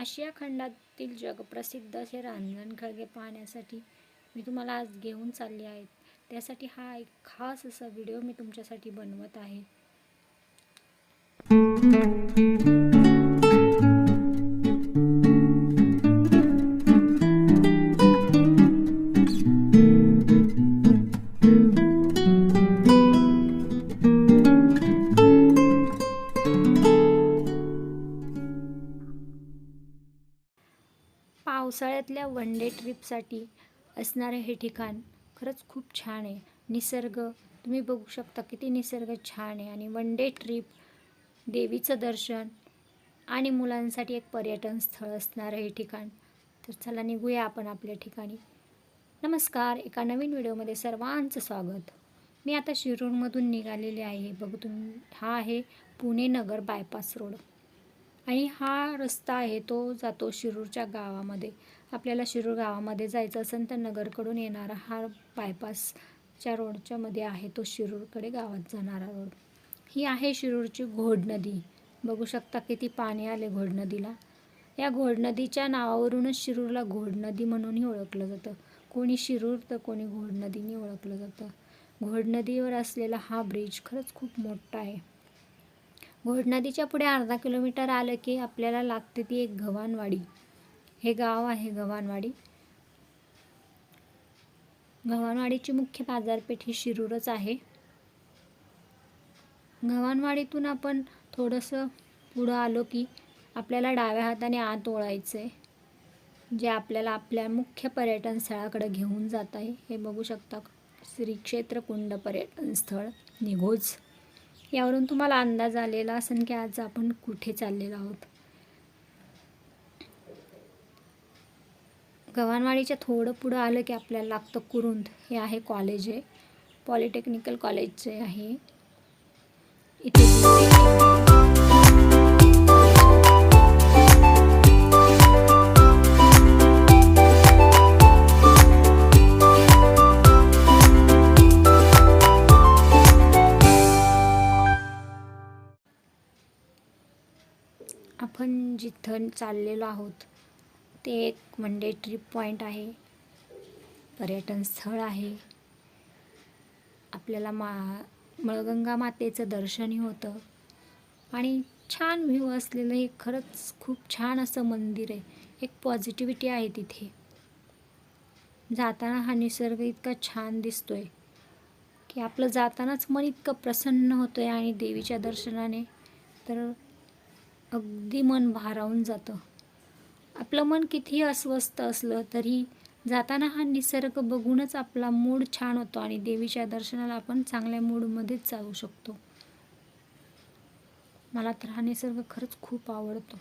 आशिया खंडातील जगप्रसिद्ध असे रांजण खळगे पाहण्यासाठी मी तुम्हाला आज घेऊन चालले आहेत. त्यासाठी हा एक खास असा व्हिडिओ मी तुमच्यासाठी बनवत आहे. पावसाळ्यातल्या वन डे ट्रिपसाठी असणारं हे ठिकाण खरंच खूप छान आहे. निसर्ग तुम्ही बघू शकता किती निसर्ग छान आहे. आणि वन डे ट्रिप देवीचं दर्शन आणि मुलांसाठी एक पर्यटन स्थळ असणारं हे ठिकाण. तर चला निघूया आपण आपल्या ठिकाणी. नमस्कार एका नवीन व्हिडिओमध्ये सर्वांचं स्वागत. मी आता शिरूरमधून निघालेले आहे. बघू तुम्ही हा आहे पुणे नगर बायपास रोड आणि हा रस्ता आहे तो जातो शिरूरच्या गावामध्ये. आपल्याला शिरूर गावामध्ये जायचं असेल तर नगरकडून येणारा हा बायपासच्या रोडच्या मध्ये आहे तो शिरूरकडे गावात जाणारा रोड ही आहे शिरूरची घोड नदी. बघू शकता किती पाणी आले घोड नदीला. या घोड नदीच्या नावावरूनच शिरूरला घोड नदी म्हणूनही ओळखलं जातं. कोणी शिरूर तर कोणी घोड नदीने ओळखलं जातं. घोड नदीवर असलेला हा ब्रिज खरंच खूप मोठा आहे. घोड नदीच्या पुढे अर्धा किलोमीटर आलं की आपल्याला लागते ती एक गव्हाणवाडी. हे गाव आहे गव्हाणवाडी. गव्हाणवाडीची मुख्य बाजारपेठ ही शिरूरच आहे. गव्हाणवाडीतून आपण थोडंसं पुढं आलो की आपल्याला डाव्या हाताने आत ओळायचं आहे जे आपल्याला आपल्या मुख्य पर्यटन स्थळाकडे घेऊन जात आहे. हे बघू शकता श्री क्षेत्र कुंड पर्यटन स्थळ निघोज यावरून तुम्हाला अंदाज आलेला असेल की आज आपण कुठे चाललेलो आहोत. गव्हाणवाडीच्या थोडं पुढं आलं की आपल्याला लागतं कुरुंद. हे आहे कॉलेज आहे. पॉलिटेक्निकल कॉलेजचे आहे. इथे आपण जिथं चाललेलो आहोत ते एक म्हणजे ट्रिप पॉईंट आहे. पर्यटन स्थळ आहे. आपल्याला मा मळगंगा मातेचं दर्शनही होतं. आणि छान व्ह्यू असलेलं हे खरंच खूप छान असं मंदिर आहे. एक पॉझिटिव्हिटी आहे तिथे. जाताना हा निसर्ग इतका छान दिसतो आहे की आपलं जातानाच मन इतकं प्रसन्न होतं आहे आणि देवीच्या दर्शनाने. तर अगदी मन भारावून जातं. आपलं मन कितीही अस्वस्थ असलं तरी जाताना हा निसर्ग बघूनच आपला मूड छान होतो आणि देवीच्या दर्शनाला आपण चांगल्या मूडमध्येच जाऊ शकतो. मला तर हा निसर्ग खरंच खूप आवडतो.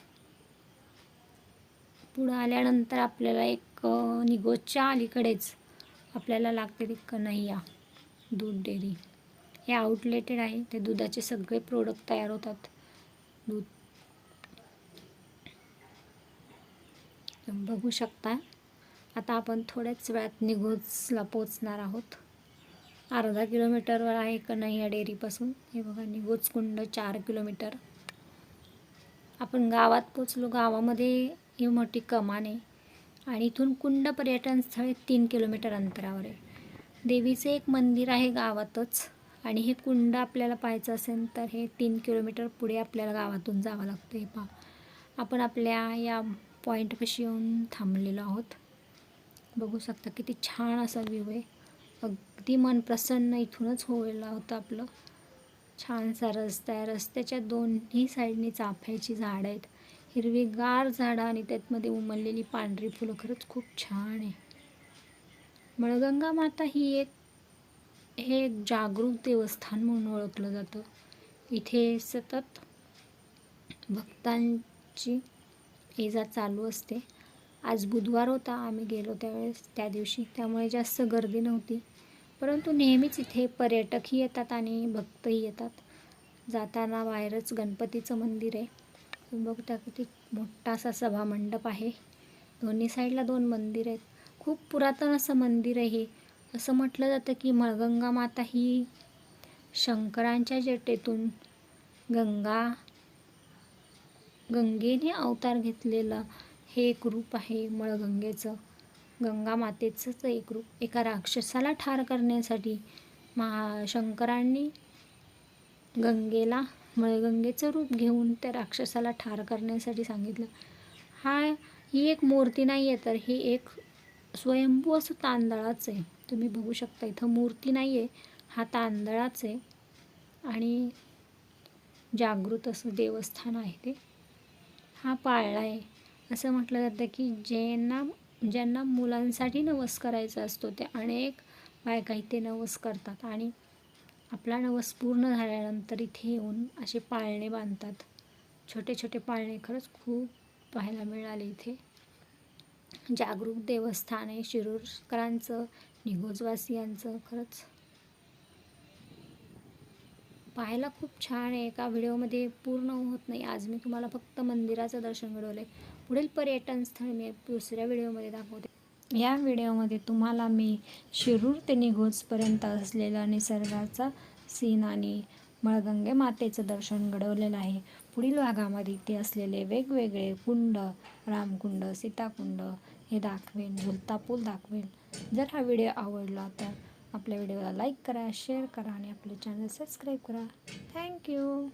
पुढं आल्यानंतर आपल्याला एक निगोच्या निगोजच्या अलीकडेच आपल्याला लागते ती कन्हैया दूध डेअरी. हे आउटलेटेड आहे. ते दुधाचे सगळे प्रोडक्ट तयार होतात. दूध बघू शकता. आता आपण थोड्याच वेळात निघोजला पोचणार आहोत. अर्धा किलोमीटरवर आहे कन्हैया डेअरीपासून हे बघा निघोज कुंड चार किलोमीटर. आपण गावात पोचलो. गावामध्ये ही मोठी कमान आहे आणि इथून कुंड पर्यटन स्थळ तीन किलोमीटर अंतरावर आहे. देवीचे एक मंदिर आहे गावातच आणि हे कुंड आपल्याला पाहायचं असेल तर हे तीन किलोमीटर पुढे आपल्याला गावातून जावं लागतं. हे पहा. आपण आपल्या या पॉईंटपाशी येऊन थांबलेलो आहोत. बघू शकता किती छान असा व्ह्यू आहे. अगदी मन प्रसन्न इथूनच होयला होतं आपलं. छानसा रस्ता आहे. रस्त्याच्या दोन्ही साईडनी चाफ्याची झाडं आहेत. हिरवीगार झाडं आणि त्यातमध्ये उमललेली पांढरी फुलं. खरंच खूप छान आहे. मळगंगा माता ही एक हे एक जागरूक देवस्थान म्हणून ओळखलं जातं. इथे सतत भक्तांची ये जा चालू असते. आज बुधवार होता आम्ही गेलो त्यावेळेस त्या दिवशी. त्यामुळे जास्त गर्दी नव्हती. परंतु नेहमीच इथे पर्यटकही येतात आणि भक्तही येतात. जाताना बाहेरच गणपतीचं मंदिर आहे. तुम्ही बघता किती मोठा असा सभामंडप आहे. दोन्ही साईडला दोन मंदिर आहेत. खूप पुरातन असं मंदिर आहे हे. असं म्हटलं जातं की मळगंगा माता ही शंकरांच्या जटेतून गंगा गंगेने अवतार घेतलेला हे एक रूप आहे मळगंगेचं. गंगा मातेचंच एक रूप. एका राक्षसाला ठार करण्यासाठी महा शंकरांनी गंगेला मळगंगेचं रूप घेऊन त्या राक्षसाला ठार करण्यासाठी सांगितलं. हा ही एक मूर्ती नाही आहे तर ही एक स्वयंभू असं तांदळाचं आहे. तुम्ही बघू शकता इथं मूर्ती नाही आहे हा तांदळाच आहे आणि जागृत असं देवस्थान आहे ते. हा पाळला आहे. असं म्हटलं जातं की ज्यांना ज्यांना मुलांसाठी नवस करायचा असतो ते अनेक बायका इथे नवस करतात आणि आपला नवस पूर्ण झाल्यानंतर इथे येऊन असे पाळणे बांधतात. छोटे छोटे पाळणे खरंच खूप पाहायला मिळाले इथे. जागरूक देवस्थान आहे शिरूरकरांचं निघोजवासियांचं खरंच पाहायला खूप छान आहे. एका व्हिडिओमध्ये पूर्ण होत नाही. आज मी तुम्हाला फक्त मंदिराचं दर्शन घडवलं आहे पुढील पर्यटन स्थळ मी दुसऱ्या व्हिडिओमध्ये दाखवते. या व्हिडिओमध्ये तुम्हाला मी शिरूर ते निघोजपर्यंत असलेला निसर्गाचा सीन आणि मळगंगे मातेचं दर्शन घडवलेलं आहे. पुढील भागामध्ये इथे असलेले वेगवेगळे कुंड रामकुंड सीताकुंड हे दाखवेन झुलता पूल दाखवेन. जर हा व्हिडिओ आवडला तर आपल्या व्हिडिओला लाईक करा शेअर करा आणि आपले चॅनल सबस्क्राईब करा. थँक्यू